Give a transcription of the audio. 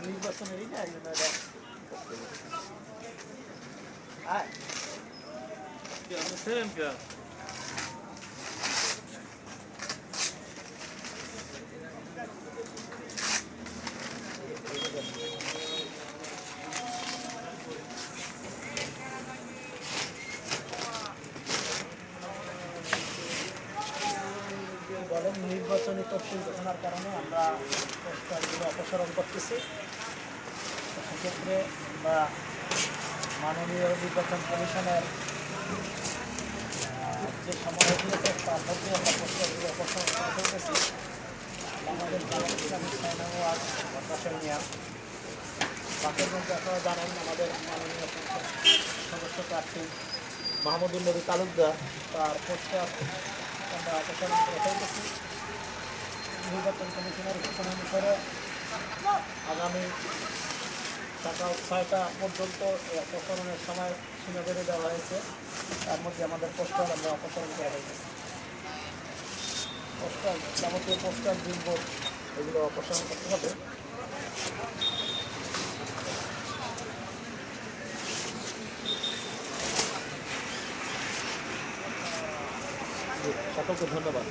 আমরা নির্বাচনেরই না এই জন্য নির্বাচনী তফসিল ঘোষণার কারণে আমরা পোস্টারগুলো অপসারণ করতেছি। সেক্ষেত্রে আমরা মাননীয় নির্বাচন কমিশনের যে সময় তার মধ্যে আমরা পোস্টারগুলো অপসারণ করে ফেলতেছি। আমাদের ভদ্রাসন মিয়া বাকের মধ্যে আপনারা জানেন, আমাদের মাননীয় সদস্য প্রার্থী মাহমুদুল নবী তালুকদার, তার পোস্টার আমরা অপসারণ করে ফেলতেছি। নির্বাচন কমিশনের ঘোষণা অনুসারে আগামী সকাল ছয়টা পর্যন্ত এই অপসারণের সময় সীমা বেঁধে দেওয়া হয়েছে। তার মধ্যে আমাদের পোস্টার আমরা অপসারণ করা হয়েছে পোস্টার যাবতীয় পোস্টার বিলবোর্ড, এগুলো অপসারণ করতে হবে। সকলকে ধন্যবাদ।